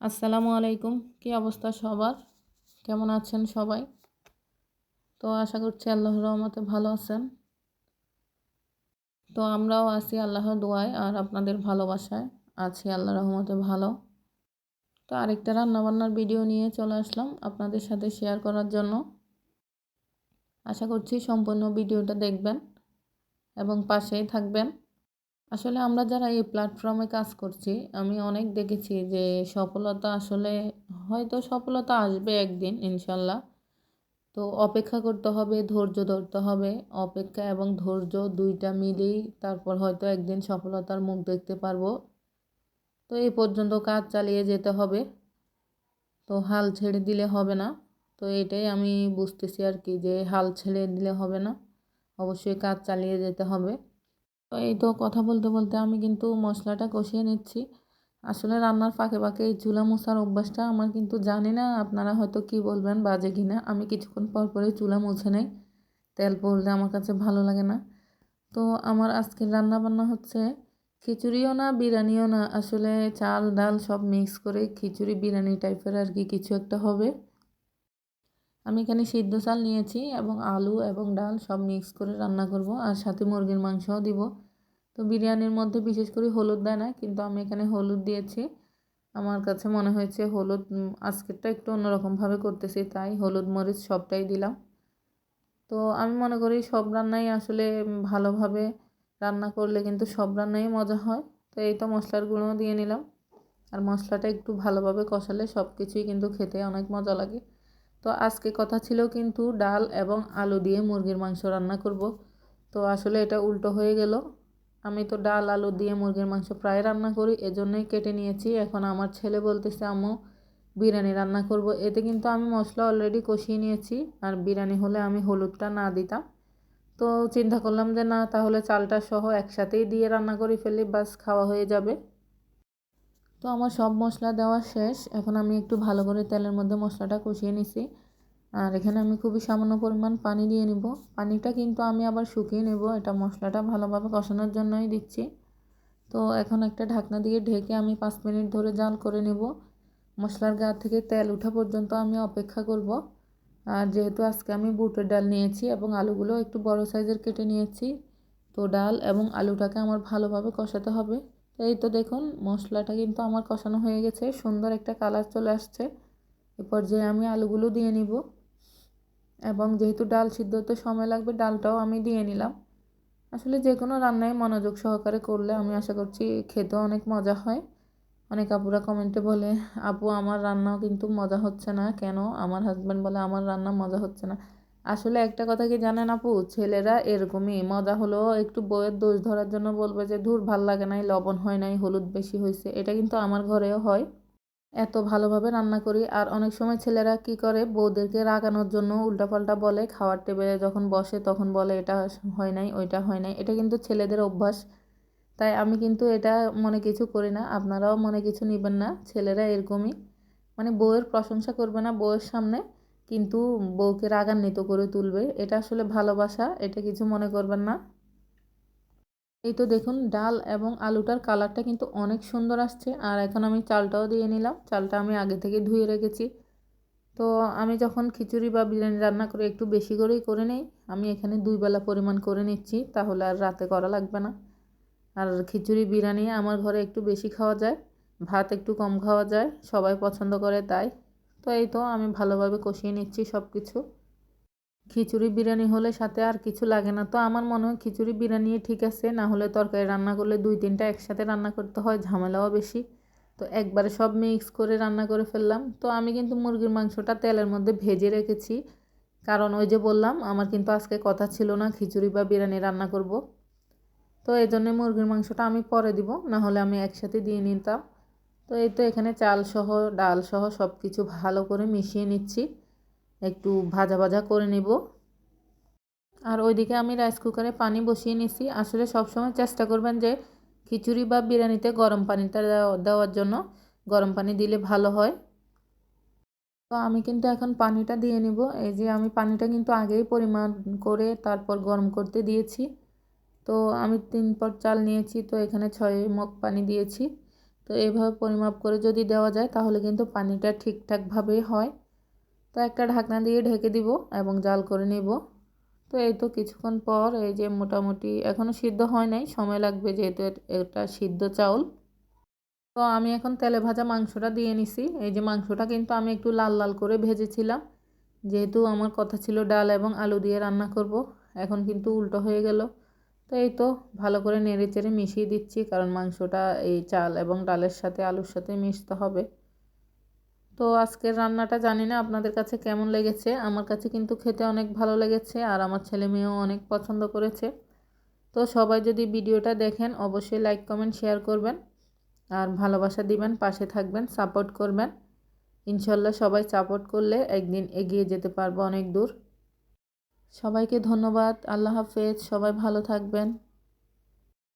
আসসালামু আলাইকুম। কী অবস্থা সবার? কেমন আছেন সবাই? তো আশা করছি আল্লাহর রহমতে ভালো আছেন। তো আমরাও আছি আল্লাহর দোয়ায় আর আপনাদের ভালোবাসায়। আছি আল্লাহ রহমতে ভালো। তো আরেকটা রান্নাবান্নার ভিডিও নিয়ে চলে আসলাম আপনাদের সাথে শেয়ার করার জন্য। আশা করছি সম্পূর্ণ ভিডিওটা দেখবেন এবং পাশেই থাকবেন। আসলে আমরা যারা এই প্ল্যাটফর্মে কাজ করছি, আমি অনেক দেখেছি যে সফলতা আসলে হয়তো সফলতা আসবে একদিন, ইনশাল্লাহ। তো অপেক্ষা করতে হবে, ধৈর্য ধরতে হবে। অপেক্ষা এবং ধৈর্য দুইটা মিলেই তারপর হয়তো একদিন সফলতার মুখ দেখতে পারব। তো এই পর্যন্ত কাজ চালিয়ে যেতে হবে। তো হাল ছেড়ে দিলে হবে না। তো এটাই আমি বুঝতেছি আর কি যে হাল ছেড়ে দিলে হবে না। অবশ্যই কাজ চালিয়ে যেতে হবে। তো এই তো কথা বলতে বলতে আমি কিন্তু মশলাটা কষিয়ে নিচ্ছি। আসলে রান্নার ফাঁকে ফাঁকে এই চুলা মোছার অভ্যাসটা আমার কিন্তু জানি না, আপনারা হয়তো কি বলবেন, বাজে কিনা। আমি কিছুক্ষণ পর পরে চুলা মুছে নেই, তেল পড়লে আমার কাছে ভালো লাগে না। তো আমার আজকের রান্না বান্না হচ্ছে খিচুড়িও না, বিরিয়ানিও না। আসলে চাল, ডাল সব মিক্স করে খিচুড়ি বিরিয়ানি টাইপের আর কি কিছু একটা হবে। আমি এখানে সিদ্ধ চাল নিয়েছি এবং আলু এবং ডাল সব মিক্স করে রান্না করব আর সাথে মুরগির মাংসও দিব। তো বিরিয়ানির মধ্যে বিশেষ করে হলুদ দেয় না, কিন্তু আমি এখানে হলুদ দিয়েছি। আমার কাছে মনে হয়েছে হলুদ আজকেরটা একটু অন্যরকমভাবে করতেছি, তাই হলুদ মরিচ সবটাই দিলাম। তো আমি মনে করি সব রান্নাই আসলে ভালোভাবে রান্না করলে কিন্তু সব রান্নাই মজা হয়। তো এই তো মশলার গুঁড়ো দিয়ে নিলাম। আর মশলাটা একটু ভালোভাবে কষালে সব কিছুই কিন্তু খেতে অনেক মজা লাগে। তো আজকে কথা ছিল কিন্তু ডাল এবং আলু দিয়ে মুরগির মাংস রান্না করব। তো আসলে এটা উল্টো হয়ে গেল। আমি তো ডাল, আলু দিয়ে মুরগির মাংস প্রায় রান্না করি, এজন্যই কেটে নিয়েছি। এখন আমার ছেলে বলতেছে, আম্মু, বিরিয়ানি রান্না করব। এতে কিন্তু আমি মশলা অলরেডি কষিয়ে নিয়েছি, আর বিরিয়ানি হলে আমি হলুদটা না দিতাম। তো চিন্তা করলাম যে না, তাহলে চালটা সহ একসাথেই দিয়ে রান্না করে ফেলি, বাস খাওয়া হয়ে যাবে। তো আমার সব মশলা দেওয়া শেষ। এখন আমি একটু ভালো করে তেলের মধ্যে মশলাটা কষিয়ে নিছি। আর এখানে আমি খুবই সামান্য পরিমাণ পানি দিয়ে নিব। পানিটা কিন্তু আমি আবার শুকিয়ে নেব। এটা মশলাটা ভালোভাবে কষানোর জন্যই দিচ্ছি। তো এখন একটা ঢাকনা দিয়ে ঢেকে আমি পাঁচ মিনিট ধরে জাল করে নেব। মশলার গা থেকে তেল ওঠা পর্যন্ত আমি অপেক্ষা করব। আর যেহেতু আজকে আমি বুটের ডাল নিয়েছি এবং আলুগুলো একটু বড় সাইজের কেটে নিয়েছি, তো ডাল এবং আলুটাকে আমার ভালোভাবে কষাতে হবে। এই তো দেখুন, মশলাটা কিন্তু আমার কষানো হয়ে গেছে, সুন্দর একটা কালার চলে আসছে। এ পর্যায়ে আমি আলুগুলো দিয়ে নিব এবং যেহেতু ডাল সিদ্ধ হতে সময় লাগবে, ডালটাও আমি দিয়ে নিলাম। আসলে যে কোনো রান্নায় মনোযোগ সহকারে করলে আমি আশা করছি খেতেও অনেক মজা হয়। অনেক আপুরা কমেন্টে বলে, আপু, আমার রান্নাও কিন্তু মজা হচ্ছে না, কেন? আমার হাজব্যান্ড বলে, আমার রান্না মজা হচ্ছে না। আসলে একটা কথা কি জানেন আপু? ছেলেরা এরকমই। মজা হলো একটু বইয়ের দোষ ধরার জন্য বলবে যে, ধুর, ভালো লাগে নাই, লবণ হয় নাই, হলুদ বেশি হয়েছে এটা কিন্তু আমার ঘরেও হয়। এত ভালোভাবে রান্না করি। আর অনেক সময় ছেলেরা কি করে? বউদেরকে রাগানোর জন্য উল্টাপাল্টা বলে। খাওয়ার টেবিলে যখন বসে তখন বলে, এটা হয় নাই, ওইটা হয় নাই। এটা কিন্তু ছেলেদের অভ্যাস। তাই আমি কিন্তু এটা মনে কিছু করি না। আপনারাও মনে কিছু নেবেন না। ছেলেরা এরকমই। মানে বউয়ের প্রশংসা করবে না বউয়ের সামনে। কিন্তু বউকে রাগান্বিত করে তুলবে, এটা আসলে ভালোবাসা, এটা কিছু মনে করবেন না। এই তো দেখুন, ডাল এবং আলুটার কালারটা কিন্তু অনেক সুন্দর আসছে, আর এখন আমি চালটাও দিয়ে নিলাম, চালটা আমি আগে থেকে ধুয়ে রেখেছি। তো আমি যখন খিচুড়ি বা বিরিয়ানি রান্না করে একটু বেশি করেই করে নেই, আমি এখানে দুই বেলা পরিমাণ করে নিচ্ছি, তাহলে আর রাতে করা লাগবে না। আর খিচুড়ি, বিরিয়ানি আমার ঘরে একটু বেশি খাওয়া যায়, ভাত একটু কম খাওয়া যায়, সবাই পছন্দ করে তাই। তো এই তো, আমি ভালোভাবে কষিয়ে নিচ্ছি সব কিছু খিচুড়ি বিরিয়ানি হলে সাথে আর কিছু লাগে না তো, আমার মনে হয় খিচুড়ি বিরিয়ানি ঠিক আছে, না হলে তরকারি রান্না করলে দুই তিনটা একসাথে রান্না করতে হয়, ঝামেলাও বেশি। তো একবারে সব মিক্স করে রান্না করে ফেললাম। তো আমি কিন্তু মুরগির মাংসটা তেলের মধ্যে ভেজে রেখেছি। কারণ ওই যে বললাম, আমার কিন্তু আজকে কথা ছিল না খিচুড়ি বা বিরিয়ানি রান্না করব। তো এই জন্যে মুরগির মাংসটা আমি পরে দিব, না হলে আমি একসাথে দিয়ে নিতাম। তো এই তো এখানে চাল সহ, ডাল সহ সব কিছু ভালো করে মিশিয়ে নিচ্ছি। একটু ভাজা ভাজা করে নেব। আর ওইদিকে আমি রাইস কুকারে পানি বসিয়ে নিছি। আসলে সবসময় চেষ্টা করবেন যে খিচুড়ি বা বিরিয়ানিতে গরম পানিটা দেওয়ার জন্য। গরম পানি দিলে ভালো হয়। তো আমি কিন্তু এখন পানিটা দিয়ে নিব। এই যে আমি পানিটা কিন্তু আগেই পরিমাণ করে তারপর গরম করতে দিয়েছি। তো আমি তিন পট চাল নিয়েছি। তো এখানে ছয় মগ পানি দিয়েছি। তো এইভাবে পরিমাপ করে যদি দেওয়া যায়, তাহলে কিন্তু পানিটা ঠিকঠাকভাবেই হয়। তো একটা ঢাকনা দিয়ে ঢেকে দিব এবং জাল করে নিব। তো এই তো কিছুক্ষণ পর এই যে মোটামুটি এখনও সিদ্ধ হয় নাই, সময় লাগবে যেহেতু এটা সিদ্ধ চাউল। তো আমি এখন তেলে ভাজা মাংসটা দিয়ে নিছি। এই যে মাংসটা কিন্তু আমি একটু লাল লাল করে ভেজেছিলাম। যেহেতু আমার কথা ছিল ডাল এবং আলু দিয়ে রান্না করব, এখন কিন্তু উল্টো হয়ে গেল। তো এই তো ভালো করে নেড়ে চেড়ে মিশিয়ে দিচ্ছি, কারণ মাংসটা এই চাল এবং ডালের সাথে আলুর সাথে মিশতে হবে। তো আজকের রান্নাটা জানি না আপনাদের কাছে কেমন লেগেছে, আমার কাছে কিন্তু খেতে অনেক ভালো লেগেছে, আর আমার ছেলে মেয়েও অনেক পছন্দ করেছে। তো সবাই যদি ভিডিওটা দেখেন, অবশ্যই লাইক, কমেন্ট, শেয়ার করবেন, আর ভালোবাসা দিবেন, পাশে থাকবেন, সাপোর্ট করবেন। ইনশাল্লাহ সবাই সাপোর্ট করলে একদিন এগিয়ে যেতে পারব অনেক দূর। সবাইকে ধন্যবাদ আল্লাহ হাফেজ সবাই ভালো থাকবেন।